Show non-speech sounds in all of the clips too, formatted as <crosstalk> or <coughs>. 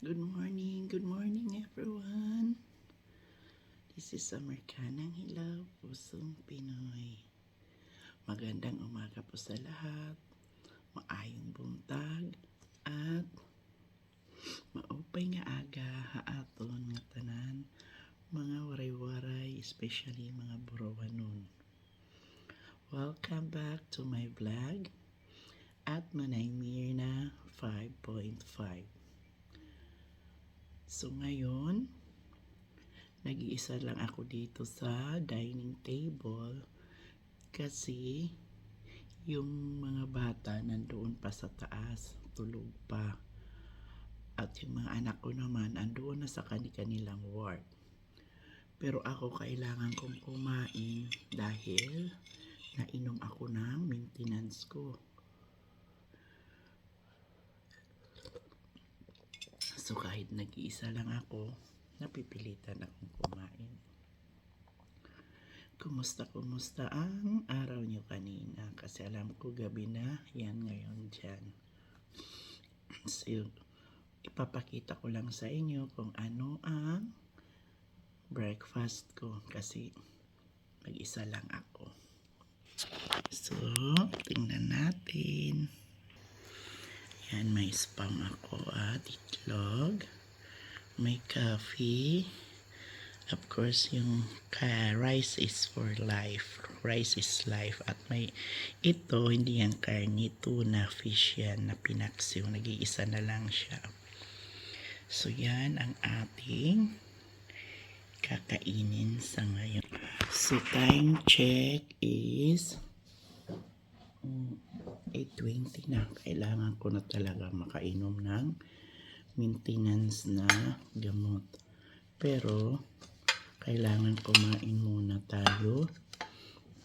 Good morning, good morning everyone. This is Amerikanang Hilaw, Pusong Pinoy. Magandang umaga po sa lahat. Maayong buntag at maupay nga aga haaton nga tanan mga waray-waray, especially mga burawanon. Welcome back to my vlog at Manay Mirna 5.5. So ngayon, nag-iisa lang ako dito sa dining table kasi yung mga bata nandoon pa sa taas, tulog pa. At yung mga anak ko naman, andoon na sa kani-kanilang ward. Pero ako kailangan kong kumain dahil nainom ako ng maintenance ko. So kahit nag-iisa lang ako, napipilitan akong kumain. Kumusta, kumusta ang araw nyo kanina? Kasi alam ko gabi na, yan ngayon dyan. <clears throat> So, ipapakita ko lang sa inyo kung ano ang breakfast ko kasi mag-isa lang ako. So, tingnan natin. Yan, may spam ako at itlog. May coffee. Of course, yung rice is for life. Rice is life. At may ito, hindi yan karni, tuna fish yan na pinaksiw. Nag-iisa na lang siya. So, yan ang ating kakainin sa ngayon. So, time check is 8.20 na. Kailangan ko na talaga makainom ng maintenance na gamot. Pero, kailangan kumain muna tayo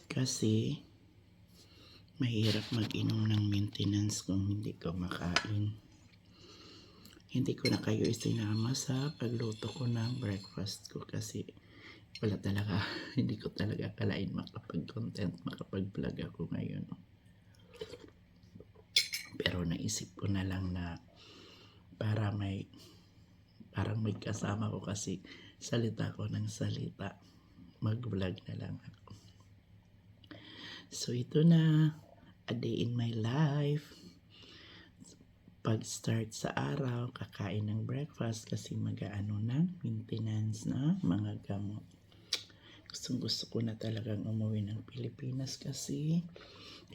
kasi mahirap mag-inom ng maintenance kung hindi ka makain. Hindi ko na kayo isinama sa pagluto ko ng breakfast ko kasi wala talaga, <laughs> hindi ko talaga kalain makapag-content, makapag-vlog ako ngayon. Pero naisip ko na lang na para may parang may kasama ko kasi salita ko ng salita. Mag-vlog na lang ako. So ito na a day in my life. Pag start sa araw, kakain ng breakfast kasi mag-aano ng maintenance na mga gamot. Gustong gusto ko na talagang umuwi ng Pilipinas kasi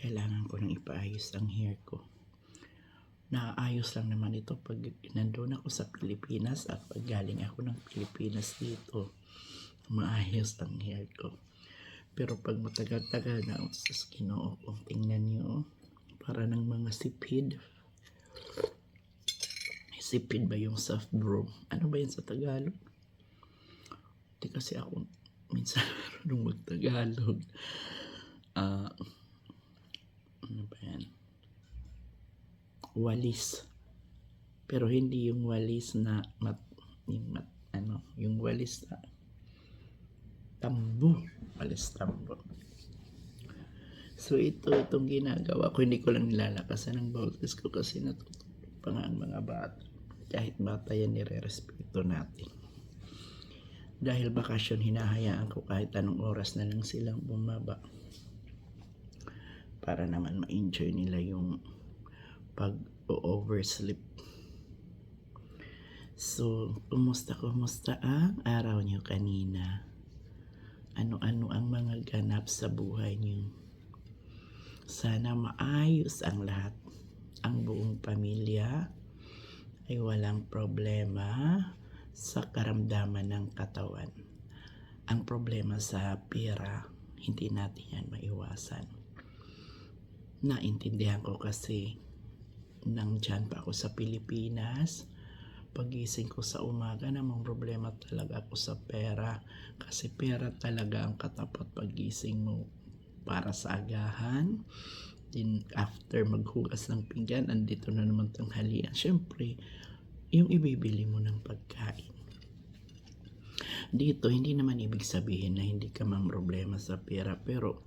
kailangan ko nang ipaayos ang hair ko naayos lang naman ito pag nandun ako sa Pilipinas at pag galing ako ng Pilipinas dito. Maayos ang hair ko. Pero pag matagal-tagal na ako sa skinoo ko tingnan nyo para ng mga sipid. Sipid ba yung soft broom? Ano ba yun sa Tagalog? Di kasi ako minsan <laughs> marunong mag-Tagalog. Ah ano ba yan walis. Pero hindi yung walis na mat, yung mat, ano, yung walis na tambo. Walis tambo. So ito, itong ginagawa ko, hindi ko lang nilalakasan ng boses ko kasi natutulog pa nga ang mga bata. Kahit bata yan, nire-respeto natin. Dahil bakasyon, hinahayaan ko kahit anong oras na lang silang bumaba. Para naman ma-enjoy nila yung pag oversleep. So, kumusta kumusta ang araw niyo kanina? Ano-ano ang mga ganap sa buhay niyo? Sana maayos ang lahat. Ang buong pamilya ay walang problema sa karamdaman ng katawan. Ang problema sa pera, hindi natin yan maiwasan. Naintindihan ko kasi nang dyan pa ako sa Pilipinas. Pagising ko sa umaga, namang problema talaga ako sa pera. Kasi pera talaga ang katapat pagising mo para sa agahan. Then after maghugas ng pinggan, andito na naman tanghalian. Siyempre, yung ibibili mo ng pagkain. Dito, hindi naman ibig sabihin na hindi ka mang problema sa pera. Pero,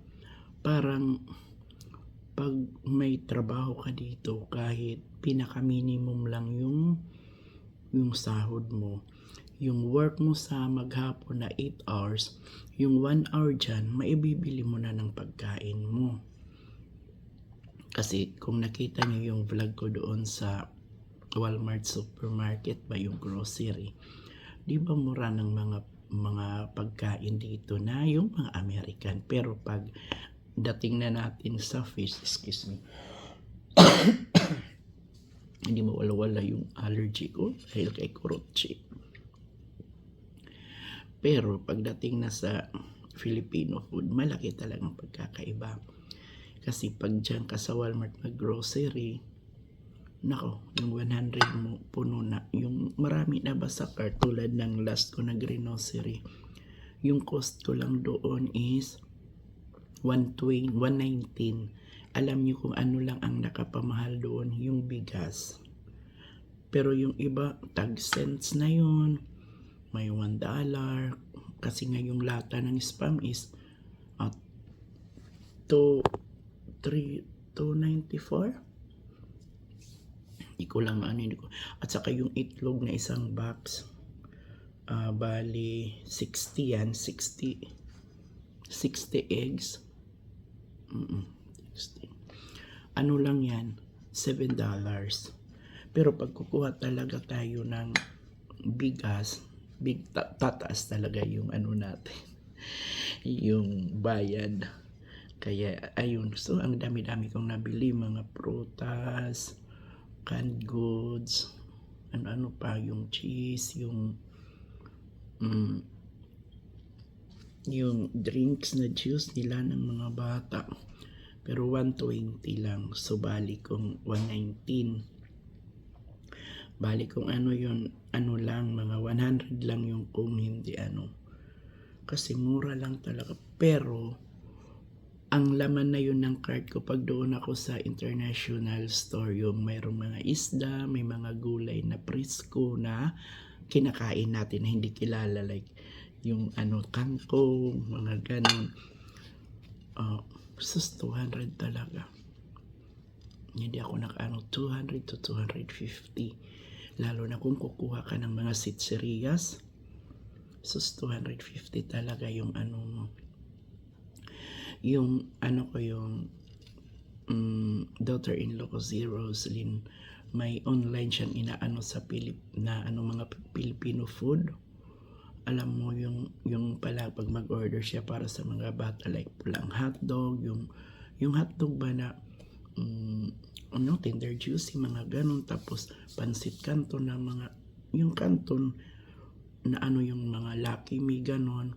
parang pag may trabaho ka dito kahit pinaka minimum lang yung yung sahod mo, yung work mo sa maghapon na 8 hours, yung 1 hour dyan, maibibili mo na ng pagkain mo. Kasi kung nakita niyo yung vlog ko doon sa Walmart supermarket ba yung grocery, di ba mura ng mga mga pagkain dito na yung mga American. Pero pag dating na natin sa fish, excuse me, <coughs> hindi mawala-wala yung allergy ko dahil kay Kurochi. Pero pagdating na sa Filipino food, malaki talagang pagkakaiba. Kasi pag dyan ka sa Walmart mag-grocery, nako, yung 100 mo, puno na. Yung marami na ba sa cart tulad ng last ko na grocery, yung cost ko lang doon is 120, 119. Alam niyo kung ano lang ang nakapamahal doon, yung bigas. Pero yung iba, tag cents na yun. May 1 dollar. Kasi nga yung lata ng spam is at 2, 3, 294. Hindi ko lang ano, hindi ko. At saka yung itlog na isang box. ah bali, 60 yan. 60. 60 eggs. Mm-mm, 60. Ano lang yan? 7 dollars. Pero pag kukuha talaga tayo ng bigas, big ta- tataas talaga yung ano natin. <laughs> yung bayad. Kaya ayun, so ang dami-dami kong nabili mga prutas, canned goods, ano-ano pa, yung cheese, yung mm, yung drinks na juice nila ng mga bata. Pero 120 lang. So, bali kong 119. Bali kung ano yun, ano lang, mga 100 lang yung kung hindi ano. Kasi mura lang talaga. Pero, ang laman na yun ng card ko pag doon ako sa international store yung mayroong mga isda, may mga gulay na presko na kinakain natin na hindi kilala like yung ano kangkong, mga ganon. Uh, sus 200 talaga. Hindi ako nakaano 200 to 250. Lalo na kung kukuha ka ng mga sitserias. Sus 250 talaga yung ano mo yung ano ko yung um, daughter-in-law ko si Roslyn may online siyang inaano sa Pilip na ano mga Filipino food alam mo yung yung pala pag mag-order siya para sa mga bata like pulang hotdog yung yung hotdog ba na um, ano tender juicy mga ganun tapos pansit canton na mga yung canton na ano yung mga lucky me ganon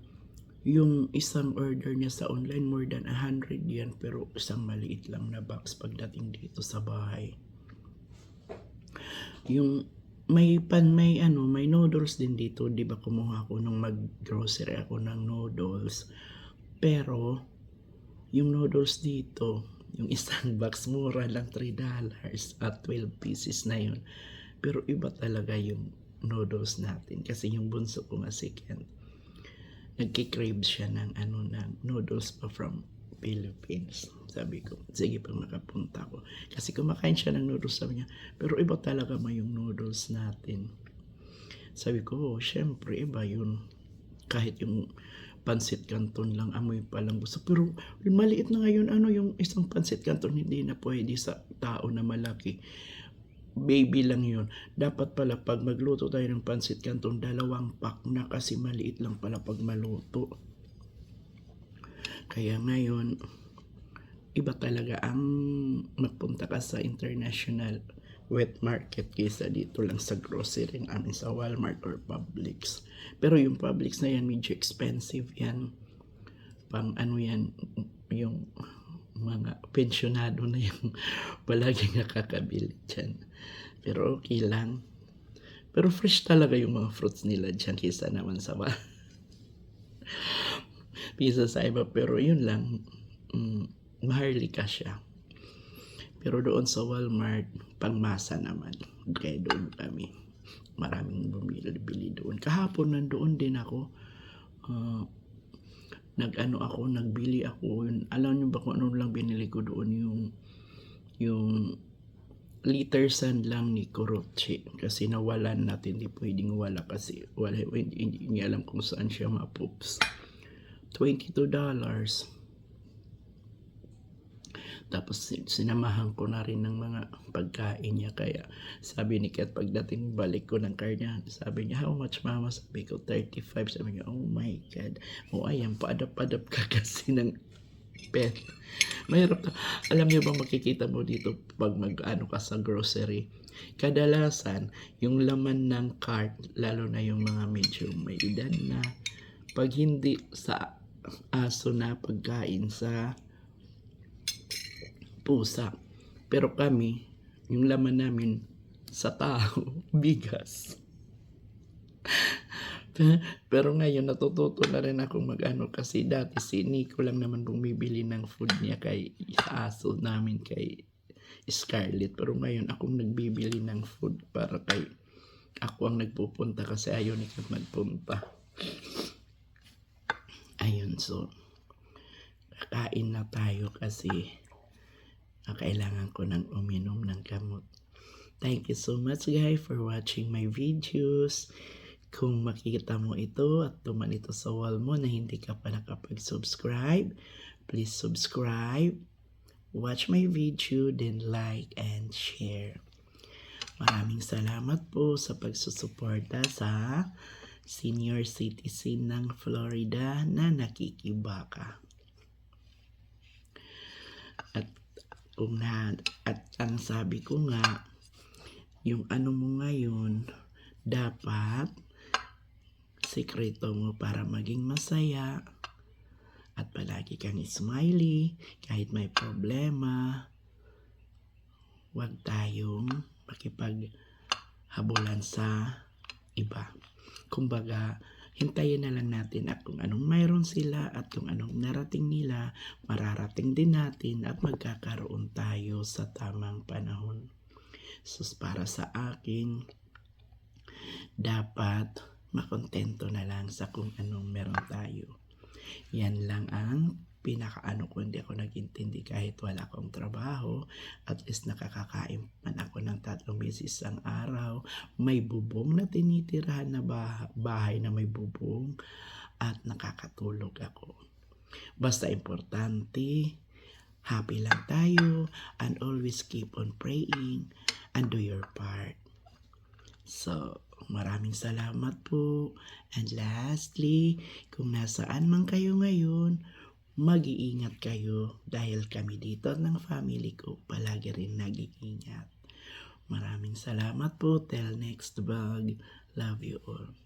yung isang order niya sa online more than 100 yan pero isang maliit lang na box pagdating dito sa bahay. Yung may pan may ano may noodles din dito. Di ba kumuha ako nung mag grocery ako ng noodles? Pero yung noodles dito yung isang <laughs> box mura lang 3 dollars at 12 pieces na yun. Pero iba talaga yung noodles natin kasi yung bunso ko nga si Ken nagkikrave siya ng ano ng noodles pa from Philippines. Sabi ko, sige pag makapunta ko. Kasi kumakain siya ng noodles sabi niya, pero iba talaga mo yung noodles natin. Sabi ko, oh, syempre iba yun. Kahit yung pansit canton lang, amoy pa lang gusto. Pero maliit na ngayon, ano yung isang pansit canton hindi na pwede sa tao na malaki baby lang yun. Dapat pala pag magluto tayo ng pansit canton, dalawang pack na kasi maliit lang pala pag maluto. Kaya ngayon, iba talaga ang magpunta ka sa international wet market kaysa dito lang sa grocery namin sa Walmart or Publix. Pero yung Publix na yan, medyo expensive yan. Pang ano yan, yung mga pensyonado na yung <laughs> palagi nakakabili dyan. Pero okay lang. Pero fresh talaga yung mga fruits nila dyan kisa naman sa. <laughs> Pisa sa iba. Pero yun lang. Mm, maharlika siya. Pero doon sa Walmart, pangmasa naman. Kaya doon kami. Maraming bumili doon. Kahapon nandoon din ako. Uh, nag-ano ako, nagbili ako. Yun, alam niyo ba kung ano lang binili ko doon yung yung litersan lang ni Kurochi kasi nawalan natin di pwedeng wala kasi wala hindi, hindi niya alam kung saan siya mapoops 22 dollars. Tapos sin- sinamahan ko na rin ng mga pagkain niya. Kaya sabi ni Kat pagdating balik ko ng car niya sabi niya how much mama? Sabi ko 35 sabi niya oh my god. Oh ayan paadap-adap ka <laughs> kasi ng pet. Mahirap ka. Alam niyo ba makikita mo dito pag mag ano ka sa grocery kadalasan yung laman ng cart lalo na yung mga medyo may edad na pag hindi sa aso na pagkain sa pusa. Pero kami yung laman namin sa tao <laughs> bigas. <laughs> Pero ngayon natututo na rin ako mag-ano kasi dati si Nico lang naman bumibili ng food niya kay sa aso namin kay Scarlett. Pero ngayon akong nagbibili ng food para kay ako ang nagpupunta kasi ayaw ni Kat magpunta so kakain na tayo kasi kailangan ko ng uminom ng gamot thank you so much guys for watching my videos kung makikita mo ito at tuman ito sa wall mo na hindi ka pa nakapag-subscribe, please subscribe, watch my video, then like and share. Maraming salamat po sa pagsusuporta sa senior citizen ng Florida na nakikibaka. At kung na, at ang sabi ko nga, yung ano mo ngayon, dapat sikreto mo para maging masaya at palagi kang smiley kahit may problema huwag tayong makipaghabulan sa iba kumbaga hintayin na lang natin at kung anong mayroon sila at kung anong narating nila mararating din natin at magkakaroon tayo sa tamang panahon sus para sa akin dapat makontento na lang sa kung anong meron tayo. Yan lang ang pinakaano ko hindi ako nagintindi kahit wala akong trabaho. At least nakakakain man ako ng tatlong beses ang araw. May bubong na tinitirahan na bah- bahay na may bubong. At nakakatulog ako. Basta importante happy lang tayo and always keep on praying and do your part. So, maraming salamat po. And lastly, kung nasaan man kayo ngayon, mag-iingat kayo dahil kami dito ng family ko palagi rin nag-iingat. Maraming salamat po. Till next vlog. Love you all.